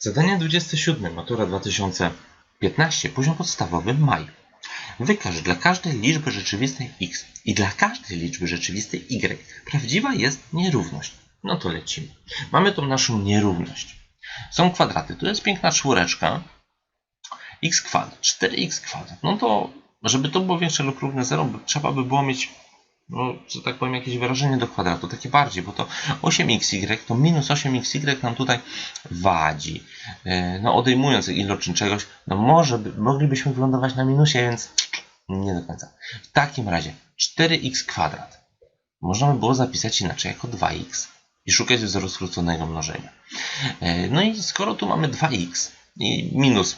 Zadanie 27, matura 2015, poziom podstawowy, maj. Wykaż dla każdej liczby rzeczywistej x i dla każdej liczby rzeczywistej y prawdziwa jest nierówność. No to lecimy. Mamy tą naszą nierówność. Są kwadraty. Tu jest piękna czwóreczka. x kwadrat, 4x kwadrat. No to, żeby to było większe lub równe 0, trzeba by było mieć no, że tak powiem, jakieś wyrażenie do kwadratu, takie bardziej, bo to 8xy, to minus 8xy nam tutaj wadzi. E, No, odejmując iloczyn czegoś, no może by, moglibyśmy wylądować na minusie, więc nie do końca. W takim razie 4x kwadrat można by było zapisać inaczej jako 2x i szukać wzoru skróconego mnożenia. E, No i skoro tu mamy 2x i minus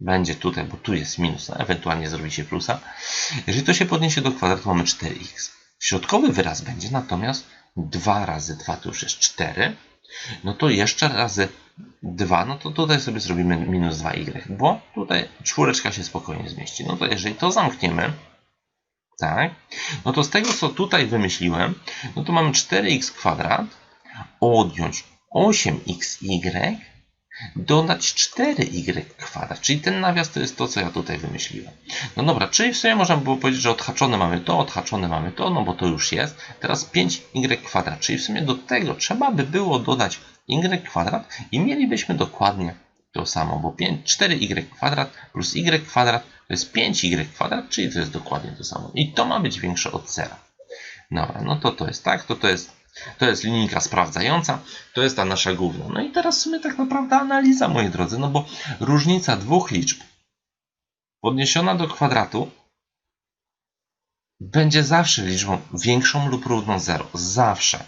będzie tutaj, bo tu jest minus, a ewentualnie zrobi się plusa. Jeżeli to się podniesie do kwadratu, mamy 4x. Środkowy wyraz będzie natomiast 2 razy 2 to już jest 4. No to jeszcze razy 2, no to tutaj sobie zrobimy minus 2y, bo tutaj czwóreczka się spokojnie zmieści. No to jeżeli to zamkniemy, tak, no to z tego co tutaj wymyśliłem, no to mamy 4x kwadrat odjąć 8xy dodać 4y kwadrat, czyli ten nawias to jest to, co ja tutaj wymyśliłem. No dobra, czyli w sumie można by było powiedzieć, że odhaczone mamy to, odhaczone mamy to, no bo to już jest. Teraz 5y kwadrat, czyli w sumie do tego trzeba by było dodać y kwadrat i mielibyśmy dokładnie to samo, bo 5, 4y kwadrat plus y kwadrat to jest 5y kwadrat, czyli to jest dokładnie to samo. I to ma być większe od zera. Dobra, no to to jest tak, to to jest to jest linijka sprawdzająca, to jest ta nasza główna. No i teraz w sumie tak naprawdę analiza, moi drodzy, no bo różnica dwóch liczb podniesiona do kwadratu będzie zawsze liczbą większą lub równą 0. Zawsze.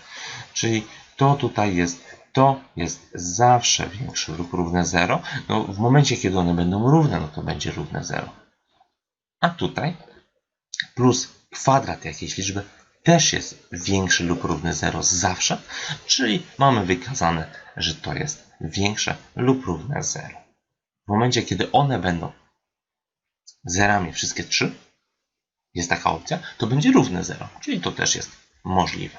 Czyli to tutaj jest, to jest zawsze większe lub równe 0. No w momencie, kiedy one będą równe, no to będzie równe 0. A tutaj plus kwadrat jakiejś liczby też jest większy lub równy 0 zawsze, czyli mamy wykazane, że to jest większe lub równe 0. W momencie, kiedy one będą zerami wszystkie trzy, jest taka opcja, to będzie równe 0, czyli to też jest możliwe.